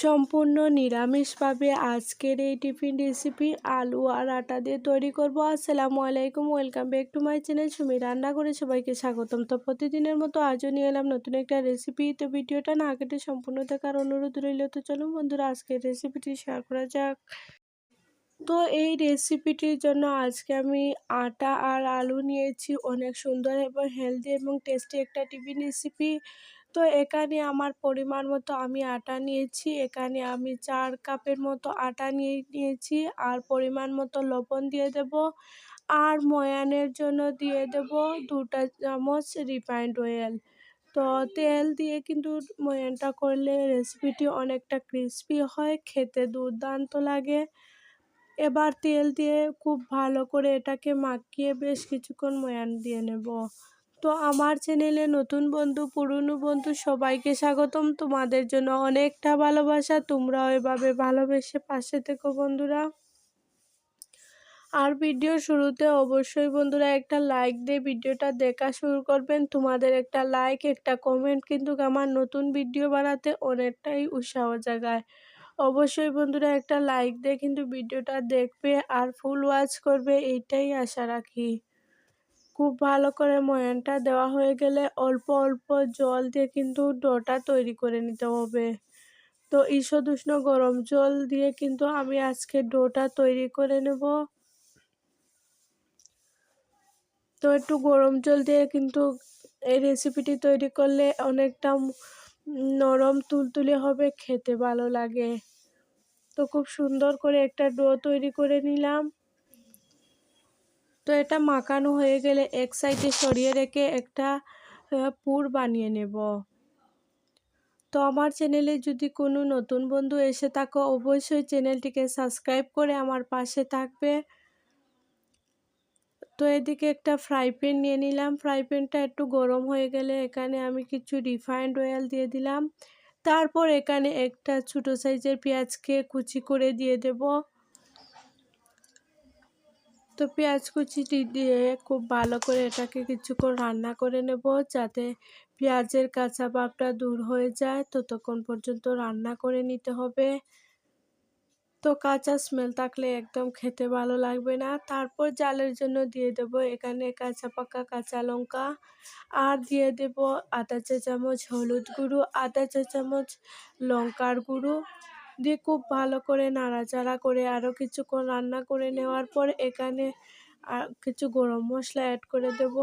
সম্পূর্ণ নিরামিষভাবে আজকের এই টিফিন রেসিপি আলু আর আটা দিয়ে তৈরি করব। আসসালামু আলাইকুম welcome back to my channel Sumi রান্না করে সবাইকে স্বাগতম। তো প্রতিদিনের মতো আজও নিয়ে এলাম নতুন একটা রেসিপি তো ভিডিওটা না কেটে সম্পূর্ণ দেখার অনুরোধ রইল। তো চলুন বন্ধুরা, আজকের রেসিপিটি শেয়ার করা যাক। তো এই রেসিপিটির জন্য আজকে আমি আটা আর আলু নিয়েছি। অনেক সুন্দর এবং হেলদি এবং টেস্টি একটা টিফিন রেসিপি তো এখানে আমার পরিমাণ মতো আমি আটা নিয়েছি, এখানে আমি চার কাপের মতো আটা নিয়ে নিয়েছি, আর পরিমাণ মতো লবণ দিয়ে দেব, আর ময়ানের জন্য দিয়ে দেব দুটা চামচ রিফাইন্ড অয়েল তো তেল দিয়ে কিন্তু ময়ানটা করলে রেসিপিটি অনেকটা ক্রিস্পি হয়, খেতে দুর্দান্ত লাগে। এবার তেল দিয়ে খুব ভালো করে এটাকে মাখিয়ে বেশ কিছুক্ষণ ময়ান দিয়ে নেব। তো আমার চ্যানেলে নতুন বন্ধু, পুরনো বন্ধু সবাইকে স্বাগতম। তোমাদের জন্য অনেকটা ভালোবাসা। তোমরাও এভাবে ভালোবেসে পাশে থেকো বন্ধুরা। আর ভিডিও শুরুতে অবশ্যই বন্ধুরা একটা লাইক দিয়ে ভিডিওটা দেখা শুরু করবেন। তোমাদের একটা লাইক, একটা কমেন্ট কিন্তু আমার নতুন ভিডিও বানাতে অনেকটাই উৎসাহ জাগায়। অবশ্যই বন্ধুরা একটা লাইক দিয়ে কিন্তু ভিডিওটা দেখবে আর ফুল ওয়াচ করবে, এইটাই আশা রাখি। খুব ভালো করে ময়ানটা দেওয়া হয়ে গেলে অল্প অল্প জল দিয়ে কিন্তু ডোটা তৈরি করে নিতে হবে। তো ঈষদ উষ্ণ গরম জল দিয়ে কিন্তু আমি আজকে ডোটা তৈরি করে নেব। তো একটু গরম জল দিয়ে কিন্তু এই রেসিপিটি তৈরি করলে অনেকটা নরম, তুলতুলে হবে, খেতে ভালো লাগে। তো খুব সুন্দর করে একটা ডো তৈরি করে নিলাম। তো এটা মাখানো হয়ে গেলে এক সাইডে সরিয়ে রেখে একটা পুর বানিয়ে নেব। তো আমার চ্যানেলে যদি কোনো নতুন বন্ধু এসে থাকো, অবশ্যই চ্যানেলটিকে সাবস্ক্রাইব করে আমার পাশে থাকবে। তো এদিকে একটা ফ্রাই প্যান নিয়ে নিলাম। ফ্রাই প্যানটা একটু গরম হয়ে গেলে এখানে আমি কিছু রিফাইন্ড অয়েল দিয়ে দিলাম। তারপর এখানে একটা ছোটো সাইজের পেঁয়াজকে কুচি করে দিয়ে দেব। তো পেঁয়াজ কুচিটি দিয়ে খুব ভালো করে এটাকে কিছুক্ষণ রান্না করে নেব যাতে পেঁয়াজের কাঁচা ভাবটা দূর হয়ে যায়। ততক্ষণ পর্যন্ত রান্না করে নিতে হবে। তো কাঁচা স্মেল থাকলে একদম খেতে ভালো লাগবে না। তারপর জালের জন্য দিয়ে দেব এখানে কাঁচা পাকা কাঁচা লঙ্কা। আর দিয়ে দেব আধা চা চামচ হলুদ গুঁড়ো আধা চা চামচ লঙ্কার গুঁড়ো। দিয়ে খুব ভালো করে নাড়াচাড়া করে আরও কিছুক্ষণ রান্না করে নেওয়ার পর এখানে কিছু গরম মশলা অ্যাড করে দেব।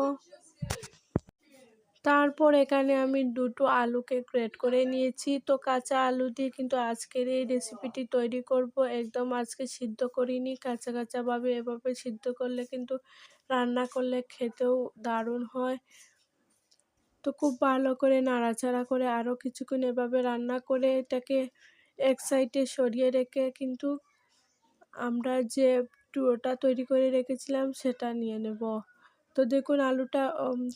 তারপর এখানে আমি দুটো আলুকে গ্রেট করে নিয়েছি। তো কাঁচা আলু দিয়ে কিন্তু আজকের এই রেসিপিটি তৈরি করব। একদম আজকে সিদ্ধ করিনি। কাঁচা কাঁচাভাবে এভাবে সিদ্ধ করলে কিন্তু রান্না করলে খেতেও দারুণ হয়। তো খুব ভালো করে নাড়াচাড়া করে আরও কিছুক্ষণ এভাবে রান্না করে এটাকে এক সাইডে সরিয়ে রেখে কিন্তু আমরা যে টুয়োটা তৈরি করে রেখেছিলাম সেটা নিয়ে নেব। তো দেখুন আলুটা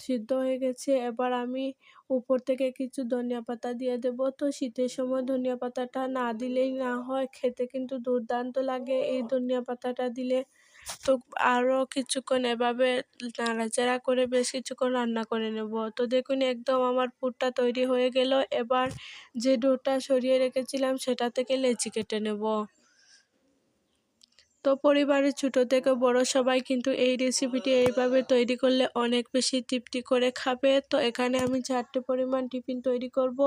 সিদ্ধ হয়ে গেছে। এবার আমি উপর থেকে কিছু ধনিয়া পাতা দিয়ে দেব। তো শীতের সময় ধনিয়া পাতাটা না দিলেই না হয়, খেতে কিন্তু দুর্দান্ত লাগে। এই ধনিয়া পাতাটা দিলে তো আরও কিছুক্ষণ এভাবে নাড়াচাড়া করে বেশ কিছুক্ষণ রান্না করে নেব। তো দেখুন, একদম আমার পুরটা তৈরি হয়ে গেল। এবার যে ডোটা সরিয়ে রেখেছিলাম, সেটা থেকে লেচি কেটে নেব। তো পরিবারের ছোটো থেকে বড় সবাই কিন্তু এই রেসিপিটি এইভাবে তৈরি করলে অনেক বেশি তৃপ্তি করে খাবে। তো এখানে আমি চারটে পরিমাণ টিফিন তৈরি করব।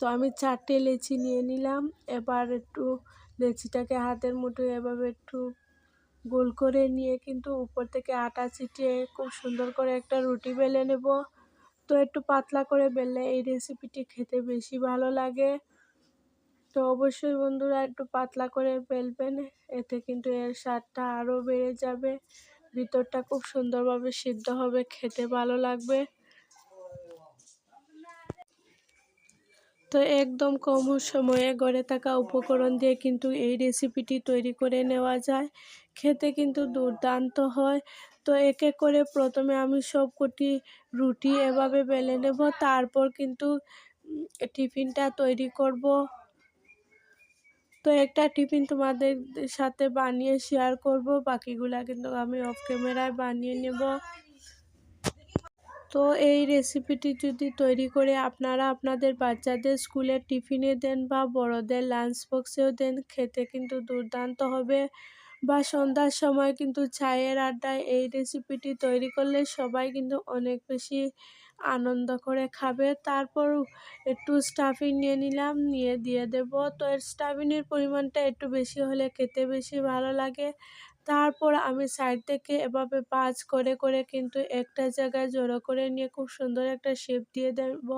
তো আমি চারটে লেচি নিয়ে নিলাম। এবার একটু লেচিটাকে হাতের মুঠোয় এভাবে একটু গোল করে নিয়ে কিন্তু উপর থেকে আটা ছিটিয়ে খুব সুন্দর করে একটা রুটি বেলে নেব। তো একটু পাতলা করে বেললে এই রেসিপিটি খেতে বেশি ভালো লাগে। তো অবশ্যই বন্ধুরা একটু পাতলা করে বেলবেন, এতে কিন্তু এর স্বাদটা আরও বেড়ে যাবে। ভিতরটা খুব সুন্দরভাবে সিদ্ধ হবে, খেতে ভালো লাগবে। তো একদম কম সময়ে গড়ে থাকা উপকরণ দিয়ে কিন্তু এই রেসিপিটি তৈরি করে নেওয়া যায়। খেতে কিন্তু দুর্দান্ত হয়। তো এক এক করে প্রথমে আমি সবকটি রুটি এভাবে বেলে নেব, তারপর কিন্তু টিফিনটা তৈরি করব। তো একটা টিফিন তোমাদের সাথে বানিয়ে শেয়ার করব, বাকিগুলা কিন্তু আমি অফ ক্যামেরায় বানিয়ে নেব। তো এই রেসিপিটি যদি তৈরি করে আপনারা আপনাদের বাচ্চাদের স্কুলের টিফিনে দেন বা বড়দের লাঞ্চ বক্সেও দেন, খেতে কিন্তু দুর্দান্ত হবে। বা সন্ধ্যার সময় কিন্তু চায়ের আড্ডায় এই রেসিপিটি তৈরি করলে সবাই কিন্তু অনেক বেশি আনন্দ করে খাবে। তারপর একটু স্টাফিং নিয়ে নিলাম, নিয়ে দিয়ে দেব। তো এর স্টাফিংয়ের পরিমাণটা একটু বেশি হলে খেতে বেশি ভালো লাগে। তারপর আমি সাইড থেকে এভাবে পাঁচ করে করে কিন্তু একটা জায়গায় জড়ো করে নিয়ে খুব সুন্দর একটা শেপ দিয়ে দেব।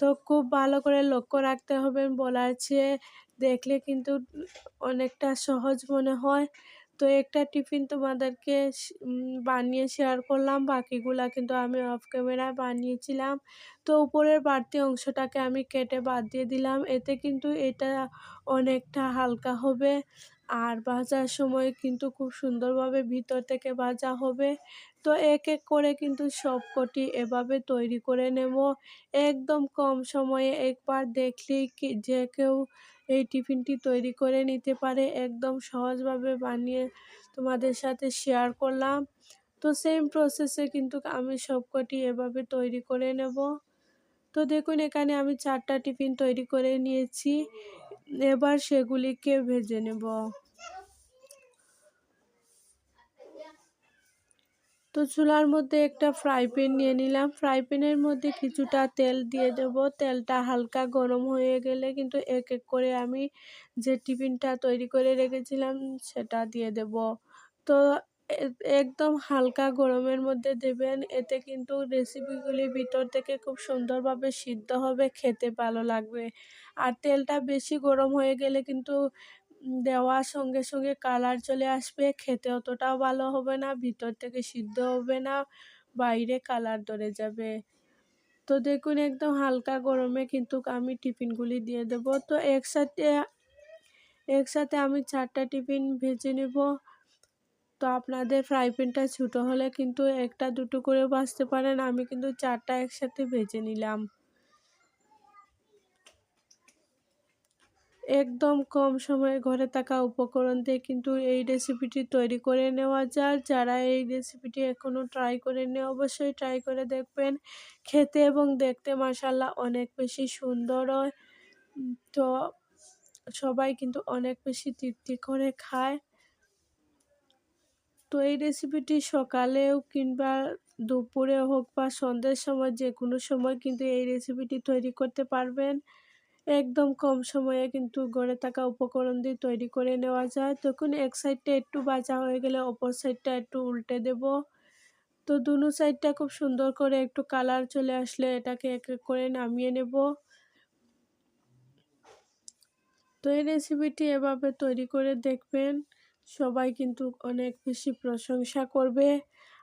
তো খুব ভালো করে লক্ষ্য রাখতে হবে বলার চেয়ে দেখলে কিন্তু অনেকটা সহজ মনে হয়। তো একটা টিফিন তোমাদেরকে বানিয়ে শেয়ার করলাম, বাকিগুলা কিন্তু আমি অফ ক্যামেরায় বানিয়েছিলাম। তো উপরের বাড়তি অংশটাকে আমি কেটে বাদ দিয়ে দিলাম, এতে কিন্তু এটা অনেকটা হালকা হবে। আর ভাজার সময় কিন্তু খুব সুন্দরভাবে ভিতর থেকে ভাজা হবে। তো এক এক করে কিন্তু সব কটি এভাবে তৈরি করে নেব। একদম কম সময়ে একবার দেখলেই যে কেউ এই টিফিনটি তৈরি করে নিতে পারে। একদম সহজভাবে বানিয়ে তোমাদের সাথে শেয়ার করলাম। তো সেম প্রসেসে কিন্তু আমি সবকটি এভাবে তৈরি করে নেব। তো দেখুন, এখানে আমি চারটা টিফিন তৈরি করে নিয়েছি। এবার সেগুলিকে ভেজে নেব। তো চুলার মধ্যে একটা ফ্রাই প্যান নিয়ে নিলাম। ফ্রাই প্যানের মধ্যে কিছুটা তেল দিয়ে দেব। তেলটা হালকা গরম হয়ে গেলে কিন্তু এক এক করে আমি যে টিফিনটা তৈরি করে রেখেছিলাম সেটা দিয়ে দেব। তো একদম হালকা গরমের মধ্যে দেবেন। এতে কিন্তু রেসিপিগুলি ভিতর থেকে খুব সুন্দরভাবে সিদ্ধ হবে, খেতে ভালো লাগবে। আর তেলটা বেশি গরম হয়ে গেলে কিন্তু দেওয়ার সঙ্গে সঙ্গে কালার চলে আসবে, খেতে অতটাও ভালো হবে না, ভিতর থেকে সিদ্ধ হবে না, বাইরে কালার ধরে যাবে। তো দেখুন, একদম হালকা গরমে কিন্তু আমি টিফিনগুলি দিয়ে দেব। তো একসাথে একসাথে আমি চারটা টিফিন ভেজে নেব। তো আপনাদের ফ্রাই প্যানটা ছোটো হলে কিন্তু একটা, দুটো করে বাঁচতে পারেন। আমি কিন্তু চারটা একসাথে ভেজে নিলাম। একদম কম সময়ে ঘরে থাকা উপকরণ দিয়ে কিন্তু এই রেসিপিটি তৈরি করে নেওয়া যায়। যারা এই রেসিপিটি এখনও ট্রাই করে করেনি অবশ্যই ট্রাই করে দেখবেন। খেতে এবং দেখতে মাসাল্লাহ অনেক বেশি সুন্দর হয়। তো সবাই কিন্তু অনেক বেশি তৃপ্তি করে খায়। তো এই রেসিপিটি সকালেও কিংবা দুপুরে হোক বা সন্ধ্যের সময় যে কোনো সময় কিন্তু এই রেসিপিটি তৈরি করতে পারবেন। একদম কম সময়ে কিন্তু গড়ে থাকা উপকরণ দিয়ে তৈরি করে নেওয়া যায়। তখন এক সাইডটা একটু বাজা হয়ে গেলে অপর সাইডটা একটু উল্টে দেব। তো দুনো সাইডটা খুব সুন্দর করে একটু কালার চলে আসলে এটাকে এক এক করে নামিয়ে নেব। তো এই রেসিপিটি এভাবে তৈরি করে দেখবেন। সবাই কিন্তু অনেক বেশি প্রশংসা করবে।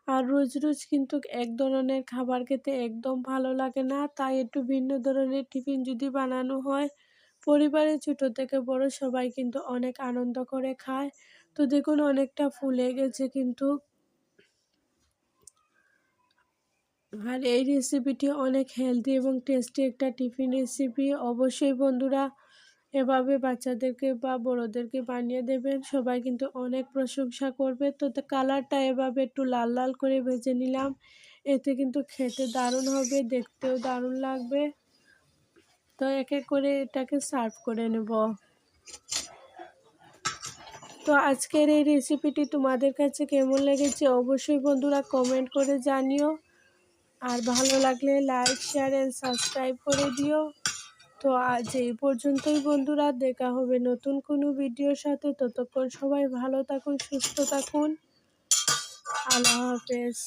আর রোজ রোজ কিন্তু এক ধরনের খাবার খেতে একদম ভালো লাগে না। তাই একটু ভিন্ন ধরনের টিফিন যদি বানানো হয় পরিবারে ছোট থেকে বড় সবাই কিন্তু অনেক আনন্দ করে খায়। তো দেখুন, অনেকটা ফুলে গেছে কিন্তু। আর এই রেসিপিটি অনেক হেলদি এবং টেস্টি একটা টিফিন রেসিপি অবশ্যই বন্ধুরা এভাবে বাচ্চাদেরকে বা বড়োদেরকে বানিয়ে দেবেন। সবাই কিন্তু অনেক প্রশংসা করবে। তো কালারটা এভাবে একটু লাল লাল করে ভেজে নিলাম। এতে কিন্তু খেতে দারুণ হবে, দেখতেও দারুণ লাগবে। তো এক এক করে এটাকে সার্ভ করে নেব। তো আজকের এই রেসিপিটি তোমাদের কাছে কেমন লেগেছে অবশ্যই বন্ধুরা কমেন্ট করে জানিও। আর ভালো লাগলে লাইক, শেয়ার অ্যান্ড সাবস্ক্রাইব করে দিও। তো আজ এই পর্যন্তই বন্ধুরা, দেখা হবে নতুন কোনো ভিডিওর সাথে। ততক্ষণ সবাই ভালো থাকুন, সুস্থ থাকুন। আল্লাহ হাফেজ।